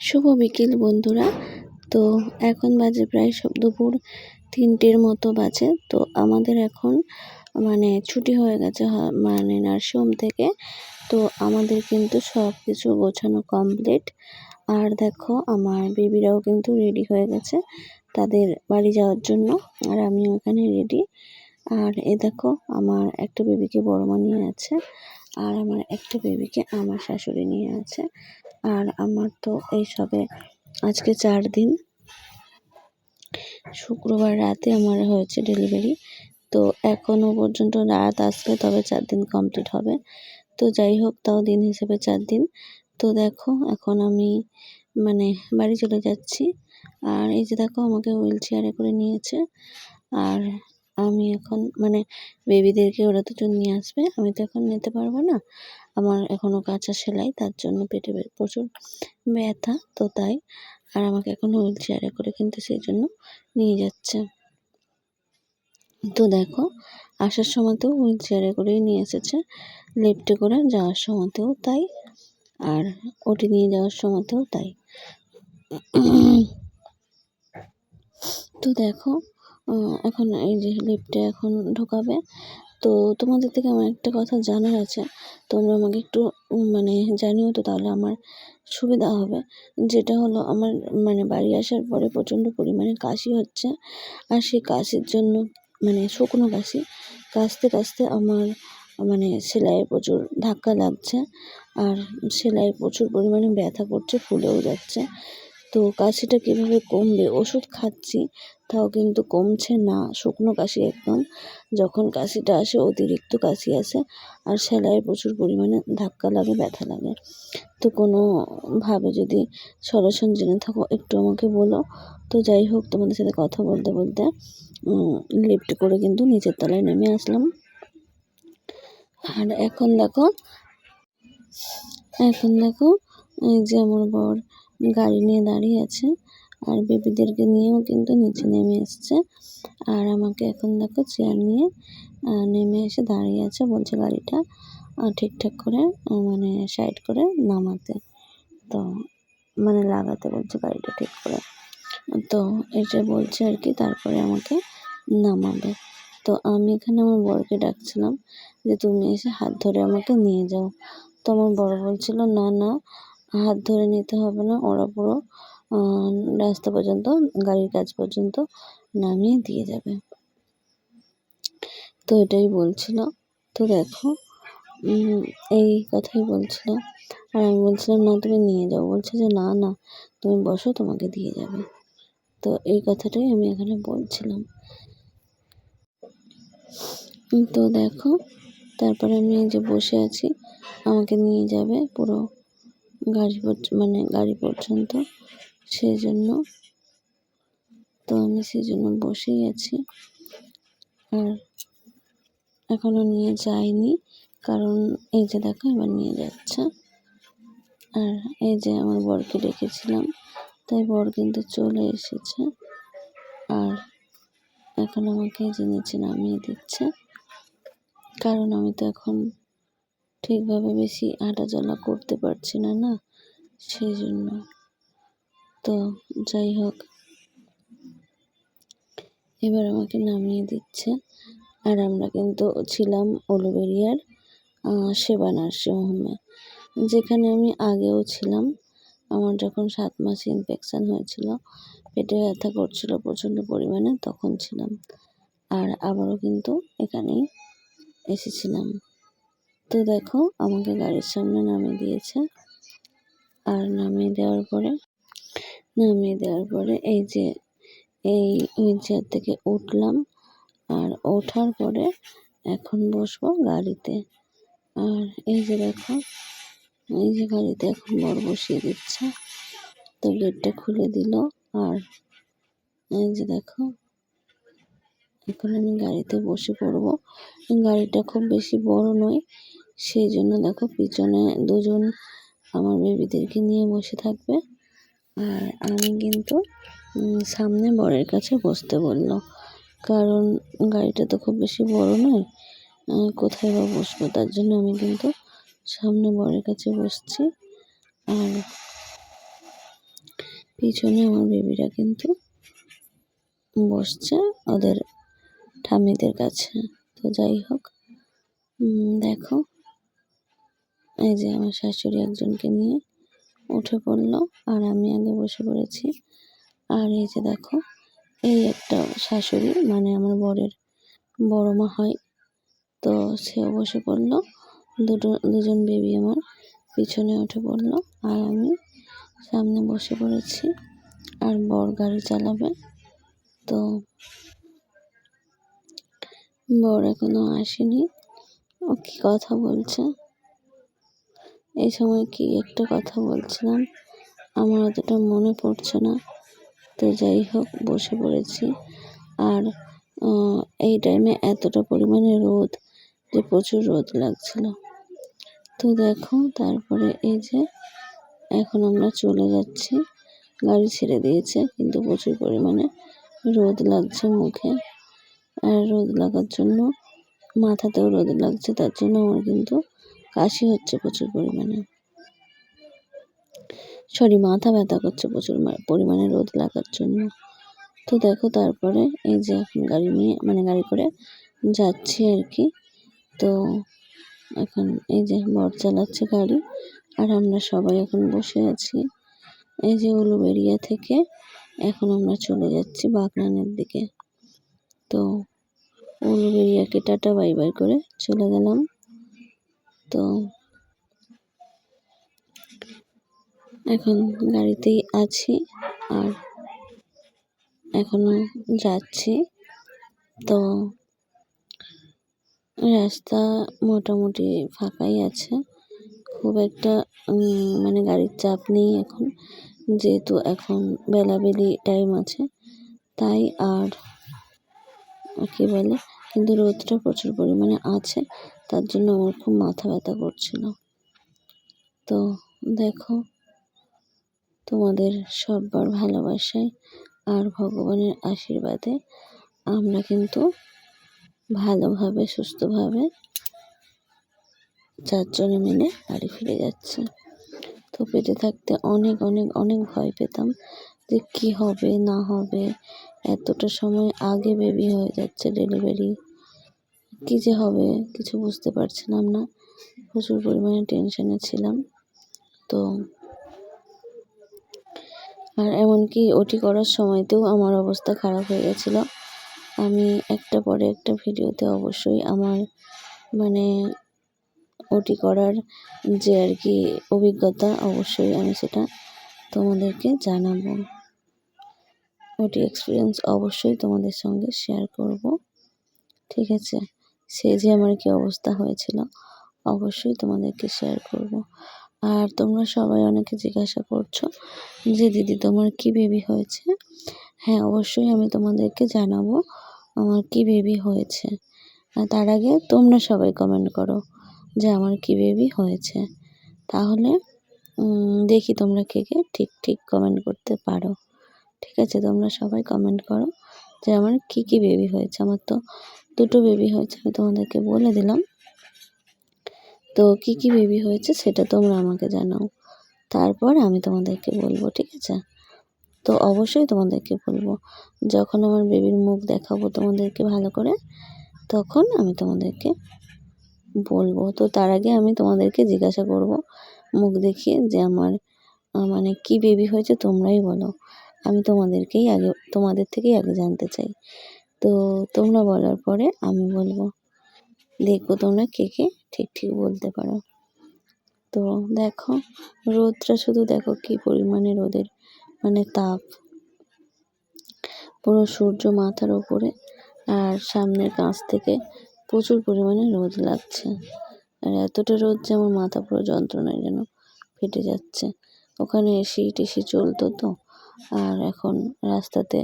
শুভ বিকেল, বন্ধুরা। তো এখন বাজে প্রায় সব দুপুর তিনটের মতো বাজে। তো আমাদের এখন মানে ছুটি হয়ে গেছে মানে নার্সিংহোম থেকে। তো আমাদের কিন্তু সব কিছু গোছানো কমপ্লিট। আর দেখো, আমার বেবিরাও কিন্তু রেডি হয়ে গেছে তাদের বাড়ি যাওয়ার জন্য, আর আমিও এখানে রেডি। আর এ দেখো, আমার একটা বেবিকে বড় মা নিয়ে আছে। আর আমার একটা বেবিকে আমার শাশুড়ি নিয়ে আছে। আর আমার তো এই সবে আজকে চার দিন। শুক্রবার রাতে আমার হয়েছে ডেলিভারি তো এখনও পর্যন্ত রাত আসলে তবে চার দিন কমপ্লিট হবে। তো যাই হোক, তাও দিন হিসেবে চার দিন। তো দেখো, এখন আমি মানে বাড়ি চলে যাচ্ছি। আর এই যে দেখো, আমাকে হুইল চেয়ারে করে নিয়েছে। আর আমি এখন মানে বেবিদেরকে ওরা দুজন নিয়ে আসবে, আমি তো এখন নিতে পারব না। আমার এখনও কাঁচা সেলাই, তার জন্য পেটে প্রচুর ব্যথা, তো তাই। আর আমাকে এখন হুইল চেয়ারে করে কিন্তু সেই জন্য নিয়ে যাচ্ছে। তো দেখো, আসার সময়তেও হুইল চেয়ারে করেই নিয়ে এসেছে। লিফটে করে যাওয়ার সময়তেও তাই, আর ওটি নিয়ে যাওয়ার সময়তেও তাই। তো দেখো এখন এই যে লিফটে এখন ঢোকাবে। তো তোমাদের থেকে আমার একটা কথা জানার আছে। তোমরা আমাকে একটু মানে জানিও তো তাহলে আমার সুবিধা হবে। যেটা হলো আমার মানে বাড়ি আসার পরে প্রচণ্ড পরিমাণে কাশি হচ্ছে। আর সেই কাশির জন্য মানে শুকনো কাশি, কাশতে কাশতে আমার মানে সেলাইয়ে প্রচুর ধাক্কা লাগছে। আর সেলাই প্রচুর পরিমাণে ব্যথা করছে, ফুলেও যাচ্ছে। তো কাশিটা কীভাবে কমবে? ওষুধ খাচ্ছি, তাও কিন্তু কমছে না। শুকনো কাশি একদম। যখন কাশিটা আসে, অতিরিক্ত কাশি আসে, আর সেলাইয়ে প্রচুর পরিমাণে ধাক্কা লাগে, ব্যথা লাগে। তো কোনোভাবে যদি সলিউশন জেনে থাকো, একটু আমাকে বলো। তো যাই হোক, তোমাদের সাথে কথা বলতে বলতে লিফট করে কিন্তু নিচের তলায় নেমে আসলাম। আর এখন দেখো এখন দেখো, এই যে আমার বর গাড়ি নিয়ে দাঁড়িয়ে আছে আর বেবিদেরকে নিয়েও কিন্তু নিচে নেমে এসছে। আর আমাকে এখন দেখো চেয়ার নিয়ে নেমে এসে দাঁড়িয়ে আছে, বলছে গাড়িটা ঠিকঠাক করে মানে সাইড করে নামাতে। তো মানে লাগাতে বলছে গাড়িটা ঠিক করে। তো এটা বলছে আর কি, তারপরে আমাকে নামাবে। তো, আমি এখানে আমার বরকে ডাকছিলাম যে, তুমি এসে হাত ধরে আমাকে নিয়ে যাও। তো, আমার বড় বলছিল, না না হাত ধরে নিতে হবে না। ওরা পুরো রাস্তা পর্যন্ত, গাড়ির কাজ পর্যন্ত নামিয়ে দিয়ে যাবে। তো এটাই বলছিল। তো দেখো এই কথাই বলছিল। আর আমি বলছিলাম, না, তুমি নিয়ে যাও। বলছে যে, না না, তুমি বসো, তোমাকে দিয়ে যাবে। তো এই কথাটাই আমি এখানে বলছিলাম। তো দেখো, তারপরে আমি যে বসে আছি, আমাকে নিয়ে যাবে পুরো গাড়ি মানে গাড়ি পর্যন্ত সেই জন্য তো আমি সেই জন্য বসেই আছি আর এখনও নিয়ে যাইনি, কারণ এই যে দেখো এবার নিয়ে যাচ্ছে। আর এই যে আমার বরকে ডেকেছিলাম, তাই বর কিন্তু চলে এসেছে। আর এখন আমাকে এই যে নিচে নামিয়ে দিচ্ছে। কারণ আমি তো এখন ঠিকভাবে বেশি হাঁটাচলা করতে পারছি না না? সেই জন্য তো যাই হোক। এবার আমাকে নামিয়ে দিচ্ছে। আর আমরা কিন্তু ছিলাম উলুবেরিয়ার আহ, সেবা নার্সিংহোমে যেখানে আমি আগেও ছিলাম। আমার যখন সাত মাস ইনফেকশান হয়েছিল পেটে ব্যথা করছিল প্রচণ্ড পরিমাণে তখন ছিলাম। আর আবারও কিন্তু এখানেই এসেছিলাম। তো দেখো, আমাকে গাড়ির সামনে নামিয়ে দিয়েছে। আর নামিয়ে দেওয়ার পরে, নামিয়ে দেওয়ার পরে এই যে, এই হুইল চেয়ার থেকে উঠলাম। আর ওঠার পরে এখন বসবো গাড়িতে। আর এই যে দেখো, এই যে গাড়িতে এখন বর বসিয়ে দিচ্ছে। তো গেটটা খুলে দিল। আর এই যে দেখো, এখন আমি গাড়িতে বসে পড়ব। গাড়িটা খুব বেশি বড় নয় সেই জন্য দেখো পিছনে দুজন আমার বেবিদেরকে নিয়ে বসে থাকবে। আর আমি কিন্তু সামনে বরের কাছে বসতে বলল, কারণ গাড়িটা তো খুব বেশি বড় নয় কোথায় বা বসবো? তার জন্য আমি কিন্তু সামনে বরের কাছে বসছি। আর পিছনে আমার বেবিরা কিন্তু বসছে ওদের ঠাম্মিদের কাছে। তো যাই হোক দেখো এই যে আমার শাশুড়ি একজনকে নিয়ে উঠে পড়ল আর আমি আগে বসে পড়েছি। আর এই যে দেখো, এই একটা শাশুড়ি মানে আমার বরের বড় মা হয়, তো সেও বসে পড়ল। দুটো, দুজন বেবি আমার পিছনে উঠে পড়ল আর আমি সামনে বসে পড়েছি আর বর গাড়ি চালাবে। তো বর এখনও আসেনি, ও কি কথা বলছে? এই সময় কি একটা কথা বলছিলাম? আমার অতটা মনে পড়ছে না। তো যাই হোক, বসে পড়েছি। আর এই টাইমে এতটা পরিমাণে রোদ যে প্রচুর রোদ লাগছিল। তো দেখো, তারপরে এই যে, এখন আমরা চলে যাচ্ছি। গাড়ি ছেড়ে দিয়েছে, কিন্তু প্রচুর পরিমাণে রোদ লাগছে মুখে। আর রোদ লাগার জন্য মাথাতেও রোদ লাগছে, তার জন্য আমার কিন্তু কাশি হচ্ছে প্রচুর পরিমাণে। সরি মাথা ব্যথা করছে প্রচুর পরিমাণে রোদ লাগার জন্য। তো দেখো তারপরে এই যে এখন গাড়ি নিয়ে মানে গাড়ি করে যাচ্ছি আর কি। তো এখন এই যে বর চালাচ্ছে গাড়ি আর আমরা সবাই এখন বসে আছি। এই যে উলুবেড়িয়া থেকে এখন আমরা চলে যাচ্ছি বাগনানের দিকে। তো উলুবেড়িয়াকে টাটা বাই বাই করে চলে গেলাম। তো এখন গাড়িতেই আছি আর এখনও যাচ্ছি। তো রাস্তা মোটামুটি ফাঁকাই আছে। খুব একটা মানে গাড়ির চাপ নেই এখন। যেহেতু এখন বেলাবেলি টাইম আছে, তাই আর কি বলে? কিন্তু রোদটা প্রচুর পরিমাণে আছে। তার জন্য আমার খুব মাথা ব্যথা করছিল। তো দেখো, তোমাদের সব্বার ভালোবাসায় আর ভগবানের আশীর্বাদে আমরা কিন্তু ভালোভাবে, সুস্থভাবে চারজনে মিলে বাড়ি ফিরে যাচ্ছে। তো পেটে থাকতে অনেক অনেক অনেক ভয় পেতাম যে কী হবে, না হবে। এতটা সময় আগে বেবি হয়ে যাচ্ছে ডেলিভারি কী যে হবে, কিছু বুঝতে পারছিলাম না। প্রচুর পরিমাণে টেনশনে ছিলাম। তো আর এমনকি ওটি করার সময়তেও আমার অবস্থা খারাপ হয়ে গেছিল। আমি একটা পরে একটা ভিডিওতে অবশ্যই আমার মানে ওটি করার যে আর কি অভিজ্ঞতা, অবশ্যই আমি সেটা তোমাদেরকে জানাব। ওটি এক্সপিরিয়েন্স অবশ্যই তোমাদের সঙ্গে শেয়ার করব। ঠিক আছে? সে যে আমার কি অবস্থা হয়েছিল, অবশ্যই তোমাদেরকে শেয়ার করব। আর তোমরা সবাই অনেকে জিজ্ঞাসা করছ যে, দিদি, তোমার কি বেবি হয়েছে? হ্যাঁ অবশ্যই আমি তোমাদেরকে জানাব আমার কি বেবি হয়েছে। তার আগে তোমরা সবাই কমেন্ট করো যে, আমার কি বেবি হয়েছে? তাহলে দেখি তোমরা কে কে ঠিক ঠিক কমেন্ট করতে পারো। ঠিক আছে, তোমরা সবাই কমেন্ট করো যে, আমার কি কি বেবি হয়েছে? আমার তো দুটো বেবি হয়েছে, আমি তোমাদেরকে বলে দিলাম। তো কি কি বেবি হয়েছে সেটা তোমরা আমাকে জানাও। তারপর আমি তোমাদেরকে বলব, ঠিক আছে? তো অবশ্যই তোমাদেরকে বলব, যখন আমার বেবির মুখ দেখাবো তোমাদেরকে ভালো করে, তখন আমি তোমাদেরকে বলব। তো তার আগে আমি তোমাদেরকে জিজ্ঞাসা করব, মুখ দেখিয়ে যে আমার মানে কি বেবি হয়েছে তোমরাই বলো। আমি তোমাদেরকেই আগে, তোমাদের থেকেই আগে জানতে চাই। তো তোমরা বলার পরে আমি বলব দেখব তোমরা কে কে ঠিক ঠিক বলতে পারো। তো দেখো, রোদটা শুধু দেখো কি পরিমাণে রোদের মানে তাপ। পুরো সূর্য মাথার ওপরে আর সামনের কাছ থেকে প্রচুর পরিমাণে রোদ লাগছে। আর এতটা রোদ যে আমার মাথা পুরো যন্ত্রণায় যেন ফেটে যাচ্ছে। ওখানে এসি টেসি চলতো তো, আর এখন রাস্তাতে